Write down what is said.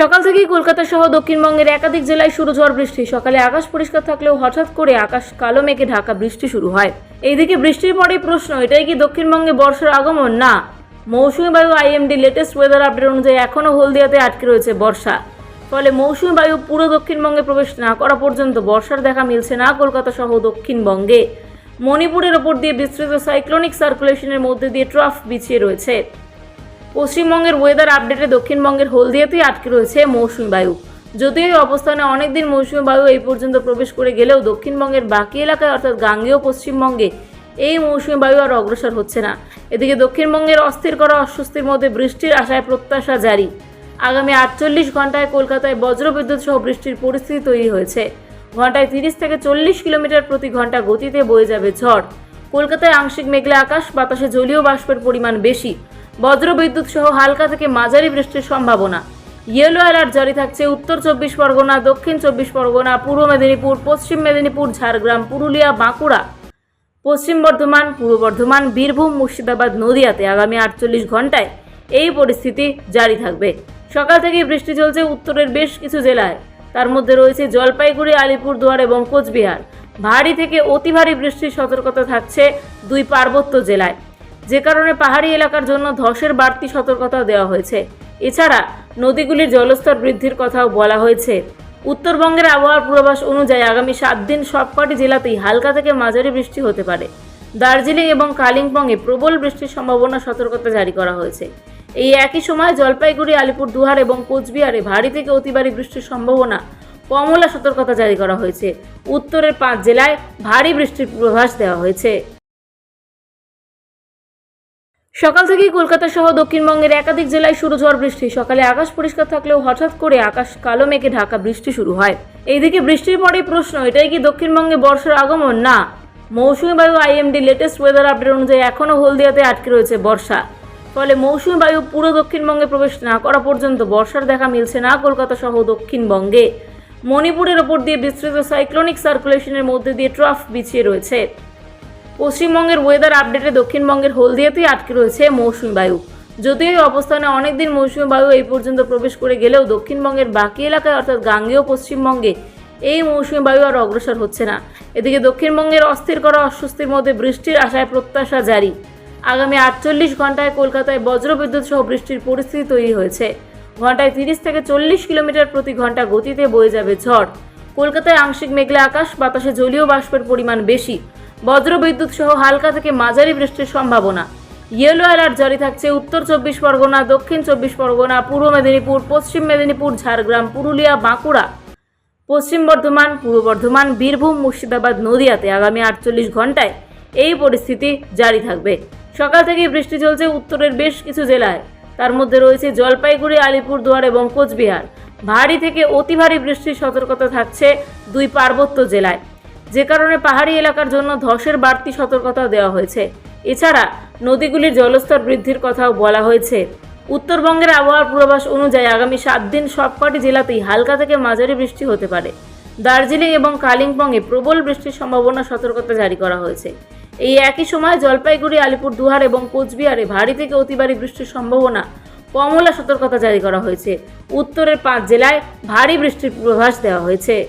সকাল থেকেই কলকাতা সহ দক্ষিণবঙ্গের একাধিক জেলায় শুরু ঝড় বৃষ্টি। সকালে আকাশ পরিষ্কার থাকলেও হঠাৎ করে আকাশ কালো মেঘে ঢাকা বৃষ্টি শুরু হয়। এইদিকে বৃষ্টির পরেই প্রশ্ন, এটাই কি দক্ষিণবঙ্গে বর্ষার আগমন? না। মৌসুমী বায়ু আইএমডি লেটেস্ট ওয়েদার আপডেট অনুযায়ী এখনও হলদিয়াতে আটকে রয়েছে বর্ষা। ফলে মৌসুমী বায়ু পুরো দক্ষিণবঙ্গে প্রবেশ না করা পর্যন্ত বর্ষার দেখা মিলছে না কলকাতা সহ দক্ষিণবঙ্গে। মণিপুরের ওপর দিয়ে বিস্তৃত সাইক্লোনিক সার্কুলেশনের মধ্যে দিয়ে ট্রাফ বিছিয়ে রয়েছে। পশ্চিমবঙ্গের ওয়েদার আপডেটে দক্ষিণবঙ্গের হলদিয়াতেই আটকে রয়েছে মৌসুমী বায়ু। যদিও এই অবস্থানে অনেকদিন মৌসুমী বায়ু এই পর্যন্ত প্রবেশ করে গেলেও দক্ষিণবঙ্গের বাকি এলাকায়, অর্থাৎ গাঙ্গেয় পশ্চিমবঙ্গে, এই মৌসুমী বায়ু আর অগ্রসর হচ্ছে না। এদিকে দক্ষিণবঙ্গের অস্থির করা অস্বস্তির মধ্যে বৃষ্টির আশায় প্রত্যাশা জারি। আগামী আটচল্লিশ ঘন্টায় কলকাতায় বজ্রবিদ্যুৎ সহ বৃষ্টির পরিস্থিতি তৈরি হয়েছে। ঘন্টায় তিরিশ থেকে চল্লিশ কিলোমিটার প্রতি ঘণ্টা গতিতে বয়ে যাবে ঝড়। কলকাতায় আংশিক মেঘলা আকাশ, বাতাসে জলীয় বাষ্পের পরিমাণ বেশি। বজ্রবিদ্যুৎ সহ হালকা থেকে মাঝারি বৃষ্টির সম্ভাবনা। ইয়েলো অ্যালার্ট জারি থাকছে উত্তর চব্বিশ পরগনা, দক্ষিণ চব্বিশ পরগনা, পূর্ব মেদিনীপুর, পশ্চিম মেদিনীপুর, ঝাড়গ্রাম, পুরুলিয়া, বাঁকুড়া। পশ্চিম বর্ধমান, পূর্ব বর্ধমান, বীরভূম, মুর্শিদাবাদ, নদিয়াতে আগামী আটচল্লিশ ঘন্টায় এই পরিস্থিতি জারি থাকবে। সকাল থেকেই বৃষ্টি চলছে উত্তরের বেশ কিছু জেলায়। তার মধ্যে রয়েছে জলপাইগুড়ি, আলিপুরদুয়ার এবং কোচবিহার। ভারী থেকে অতি ভারী বৃষ্টির সতর্কতা থাকছে দুই পার্বত্য জেলায়। যে কারণে পাহাড়ি এলাকার জন্য ধসের বাড়তি সতর্কতা দেওয়া হয়েছে। এছাড়া নদীগুলির জলস্তর বৃদ্ধির কথাও বলা হয়েছে। উত্তরবঙ্গের আবহাওয়ার পূর্বাভাস অনুযায়ী আগামী সাত দিন সবকটি জেলাতেই হালকা থেকে মাঝারি বৃষ্টি হতে পারে। দার্জিলিং এবং কালিম্পংয়ে প্রবল বৃষ্টির সম্ভাবনা সতর্কতা জারি করা হয়েছে। এই একই সময় জলপাইগুড়ি, আলিপুরদুয়ার এবং কোচবিহারে ভারী থেকে অতি ভারী বৃষ্টির সম্ভাবনা কমলা সতর্কতা জারি করা হয়েছে। উত্তরের পাঁচ জেলায় ভারী বৃষ্টির পূর্বাভাস দেওয়া হয়েছে। সকাল থেকেই কলকাতা সহ দক্ষিণবঙ্গের একাধিক জেলায় শুরু ঝড় বৃষ্টি। সকালে আকাশ পরিষ্কার থাকলেও হঠাৎ করে আকাশ কালো মেঘে ঢাকা বৃষ্টি শুরু হয়। এইদিকে বৃষ্টির পরেই প্রশ্ন, এটাই কি দক্ষিণবঙ্গে বর্ষার আগমন? না। মৌসুমী বায়ু আইএমডি লেটেস্ট ওয়েদার আপডেট অনুযায়ী এখনও হলদিয়াতে আটকে রয়েছে বর্ষা। ফলে মৌসুমী বায়ু পুরো দক্ষিণবঙ্গে প্রবেশ না করা পর্যন্ত বর্ষার দেখা মিলছে না কলকাতা সহ দক্ষিণবঙ্গে। মণিপুরের ওপর দিয়ে বিস্তৃত সাইক্লোনিক সার্কুলেশনের মধ্যে দিয়ে ট্রাফ বিছিয়ে রয়েছে। পশ্চিমবঙ্গের ওয়েদার আপডেটে দক্ষিণবঙ্গের হলদিয়াতেই আটকে রয়েছে মৌসুমী বায়ু। যদিও এই অবস্থানে অনেকদিন মৌসুমী বায়ু এই পর্যন্ত প্রবেশ করে গেলেও দক্ষিণবঙ্গের বাকি এলাকায়, অর্থাৎ গাঙ্গেয় পশ্চিমবঙ্গে, এই মৌসুমী বায়ু আর অগ্রসর হচ্ছে না। এদিকে দক্ষিণবঙ্গের অস্থির করা অস্বস্তির মধ্যে বৃষ্টির আশায় প্রত্যাশা জারি। আগামী আটচল্লিশ ঘন্টায় কলকাতায় বজ্রবিদ্যুৎ সহ বৃষ্টির পরিস্থিতি তৈরি হয়েছে। ঘন্টায় তিরিশ থেকে চল্লিশ কিলোমিটার প্রতি ঘণ্টা গতিতে বয়ে যাবে ঝড়। কলকাতায় আংশিক মেঘলা আকাশ, বাতাসে জলীয় বাষ্পের পরিমাণ বেশি। বজ্রবিদ্যুৎ সহ হালকা থেকে মাঝারি বৃষ্টির সম্ভাবনা। ইয়েলো অ্যালার্ট জারি থাকছে উত্তর চব্বিশ পরগনা, দক্ষিণ চব্বিশ পরগনা, পূর্ব মেদিনীপুর, পশ্চিম মেদিনীপুর, ঝাড়গ্রাম, পুরুলিয়া, বাঁকুড়া। পশ্চিম বর্ধমান, পূর্ব বর্ধমান, বীরভূম, মুর্শিদাবাদ, নদিয়াতে আগামী আটচল্লিশ ঘন্টায় এই পরিস্থিতি জারি থাকবে। সকাল থেকেই বৃষ্টি চলছে উত্তরের বেশ কিছু জেলায়। তার মধ্যে রয়েছে জলপাইগুড়ি, আলিপুরদুয়ার এবং কোচবিহার। ভারী থেকে অতি ভারী বৃষ্টির সতর্কতা থাকছে দুই পার্বত্য জেলায়। যে কারণে পাহাড়ি এলাকার জন্য ধসের বাড়তি সতর্কতা দেওয়া হয়েছে। এছাড়া নদীগুলির জলস্তর বৃদ্ধির কথাও বলা হয়েছে। উত্তরবঙ্গের আবহাওয়ার পূর্বাভাস অনুযায়ী আগামী সাত দিন সবকটি জেলাতেই হালকা থেকে মাঝারি বৃষ্টি হতে পারে। দার্জিলিং এবং কালিম্পংয়ে প্রবল বৃষ্টির সম্ভাবনা সতর্কতা জারি করা হয়েছে। এই একই সময় জলপাইগুড়ি, আলিপুরদুয়ার এবং কোচবিহারে ভারী থেকে অতি ভারী বৃষ্টির সম্ভাবনা, কমলা সতর্কতা জারি করা হয়েছে। উত্তরের পাঁচ জেলায় ভারী বৃষ্টির পূর্বাভাস দেওয়া হয়েছে।